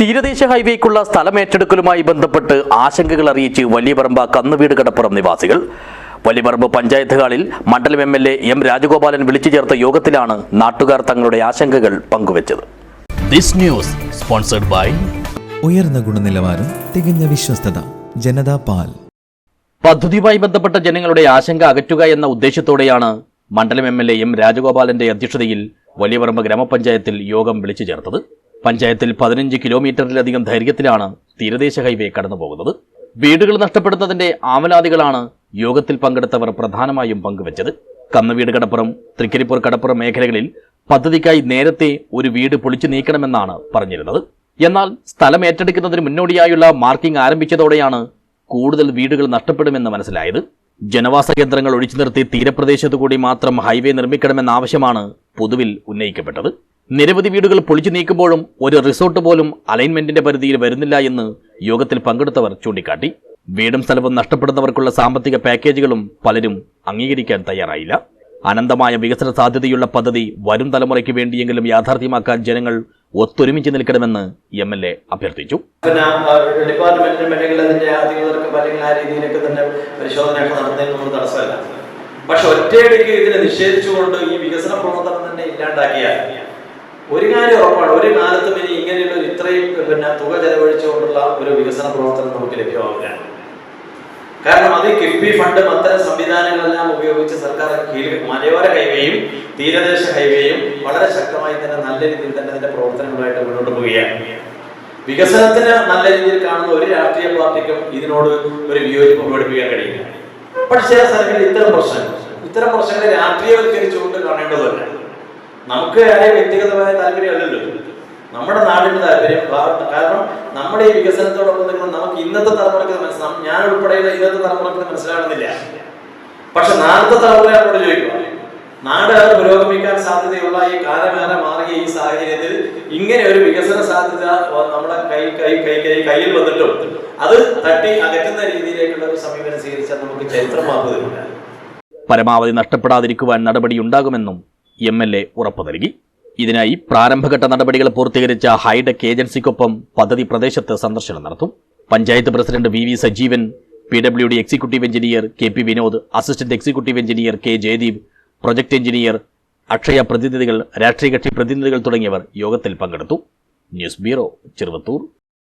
തീരദേശ ഹൈവേക്കുള്ള സ്ഥലമേറ്റെടുക്കലുമായി ബന്ധപ്പെട്ട് ആശങ്കകൾ അറിയിച്ച് വലിയപറമ്പ കന്നുവീട് കടപ്പുറം നിവാസികൾ. വലിയപറമ്പ് പഞ്ചായത്ത് ഹാളിൽ മണ്ഡലം M L A M Rajagopalan വിളിച്ചു ചേർത്ത യോഗത്തിലാണ് നാട്ടുകാർ തങ്ങളുടെ ആശങ്കകൾ പങ്കുവച്ചത്. This news sponsored by ഉയർന്ന ഗുണനിലവാരം തികഞ്ഞ വിശ്വസ്തത ജനതാ പാൽ. പദ്ധതിയുമായി ബന്ധപ്പെട്ട ജനങ്ങളുടെ ആശങ്ക അകറ്റുക എന്ന ഉദ്ദേശത്തോടെയാണ് മണ്ഡലം എം എൽ എ എം രാജഗോപാലന്റെ അധ്യക്ഷതയിൽ വലിയപറമ്പ് ഗ്രാമപഞ്ചായത്തിൽ യോഗം വിളിച്ചു ചേർത്തത്. പഞ്ചായത്തിൽ പതിനഞ്ച് കിലോമീറ്ററിലധികം ദൈർഘ്യത്തിലാണ് തീരദേശ ഹൈവേ കടന്നുപോകുന്നത്. വീടുകൾ നഷ്ടപ്പെടുന്നതിന്റെ ആമലാദികളാണ് യോഗത്തിൽ പങ്കെടുത്തവർ പ്രധാനമായും പങ്കുവച്ചത്. കന്നുവീട് കടപ്പുറം തൃക്കരിപ്പൂർ കടപ്പുറം മേഖലകളിൽ പദ്ധതിക്കായി നേരത്തെ ഒരു വീട് പൊളിച്ചു നീക്കണമെന്നാണ് പറഞ്ഞിരുന്നത്. എന്നാൽ സ്ഥലം ഏറ്റെടുക്കുന്നതിന് മുന്നോടിയായുള്ള മാർക്കിംഗ് ആരംഭിച്ചതോടെയാണ് കൂടുതൽ വീടുകൾ നഷ്ടപ്പെടുമെന്ന് മനസ്സിലായത്. ജനവാസ കേന്ദ്രങ്ങൾ ഒഴിച്ചു നിർത്തി തീരപ്രദേശത്തു കൂടി മാത്രം ഹൈവേ നിർമ്മിക്കണമെന്ന ആവശ്യമാണ് പൊതുവിൽ ഉന്നയിക്കപ്പെട്ടത്. നിരവധി വീടുകൾ പൊളിച്ചു നീക്കുമ്പോഴും ഒരു റിസോർട്ട് പോലും അലൈൻമെന്റിന്റെ പരിധിയിൽ വരുന്നില്ല എന്ന് യോഗത്തിൽ പങ്കെടുത്തവർ ചൂണ്ടിക്കാട്ടി. വീടും സ്ഥലവും നഷ്ടപ്പെടുന്നവർക്കുള്ള സാമ്പത്തിക പാക്കേജുകളും പലരും അംഗീകരിക്കാൻ തയ്യാറായില്ല. അനന്തമായ വികസന സാധ്യതയുള്ള പദ്ധതി വരും തലമുറയ്ക്ക് വേണ്ടിയെങ്കിലും യാഥാർത്ഥ്യമാക്കാൻ ജനങ്ങൾ ഒത്തൊരുമിച്ച് നിൽക്കണമെന്ന് എം എൽ എ അഭ്യർത്ഥിച്ചു. തന്നെ പക്ഷെ ഒറ്റയടിക്ക് ഇതിനെ നിഷേധിച്ചുകൊണ്ട് ഈ വികസന പ്രവർത്തനം തന്നെ ഇല്ലാണ്ടാക്കിയാൽ ഒരു കാര്യം ഉറപ്പാണ്. ഒരു കാലത്തും ഇനി ഇങ്ങനെയുള്ള ഇത്രയും പിന്നെ തുക ചെലവഴിച്ചുകൊണ്ടുള്ള ഒരു വികസന പ്രവർത്തനം നമുക്ക് ലഭ്യമാവില്ല കാരണം അത് കിഫ്ബി ഫണ്ടും അത്തരം സംവിധാനങ്ങളെല്ലാം ഉപയോഗിച്ച് സർക്കാർ മലയോര ഹൈവേയും തീരദേശ ഹൈവേയും വളരെ ശക്തമായി തന്നെ നല്ല രീതിയിൽ തന്നെ അതിന്റെ പ്രവർത്തനങ്ങളായിട്ട് മുന്നോട്ട് പോവുകയാണ്. വികസനത്തിന് നല്ല രീതിയിൽ കാണുന്ന ഒരു രാഷ്ട്രീയ പാർട്ടിക്കും ഇതിനോട് ഒരു വിയോജിപ്പ് പ്രകടിപ്പിക്കാൻ കഴിയില്ല. പക്ഷേ ചില ഇത്തരം പ്രശ്നങ്ങൾ ഇത്തരം പ്രശ്നങ്ങളെ രാഷ്ട്രീയവൽക്കരിച്ചുകൊണ്ട് കാണേണ്ടതല്ല നമുക്ക് അതേ വ്യക്തിഗതമായ താല്പര്യമല്ലല്ലോ. നമ്മുടെ നാടിന്റെ താല്പര്യം കാരണം നമ്മുടെ ഈ വികസനത്തോടൊപ്പം നിൽക്കുന്ന നമുക്ക് ഇന്നത്തെ തലമുറയ്ക്ക് മനസ്സിലാവും ഞാൻ ഉൾപ്പെടെയുള്ള ഇന്നത്തെ തലമുറയ്ക്ക് മനസ്സിലാകുന്നില്ല പക്ഷെ നാളത്തെ തലമുറ അവരോട് ചോദിക്കുക. നാട് പുരോഗമിക്കാൻ സാധ്യതയുള്ള ഈ കാലമേറെ മാറിയ ഈ സാഹചര്യത്തിൽ ഇങ്ങനെ ഒരു വികസന സാധ്യത നമ്മുടെ കൈ കൈ കൈ കൈ കയ്യിൽ വന്നിട്ടും അത് തട്ടി അകറ്റുന്ന രീതിയിലേക്കുള്ള ഒരു സമീപനം സ്വീകരിച്ചാൽ നമുക്ക് ചരിത്രം മാപ്പ് പരമാവധി നഷ്ടപ്പെടാതിരിക്കുവാൻ നടപടിയുണ്ടാകുമെന്നും എം എൽ എ ഉറപ്പു നൽകി. ഇതിനായി പ്രാരംഭഘട്ട നടപടികൾ പൂർത്തീകരിച്ച ഹൈടെക് ഏജൻസിക്കൊപ്പം പദ്ധതി പ്രദേശത്ത് സന്ദർശനം നടത്തും. Panchayat president V V Sajeevan P W D executive engineer K P Vinod assistant executive engineer K Jayadeep project engineer Akshaya പ്രതിനിധികൾ രാഷ്ട്രീയ കക്ഷി പ്രതിനിധികൾ തുടങ്ങിയവർ യോഗത്തിൽ പങ്കെടുത്തു. News bureau Cheruvathur.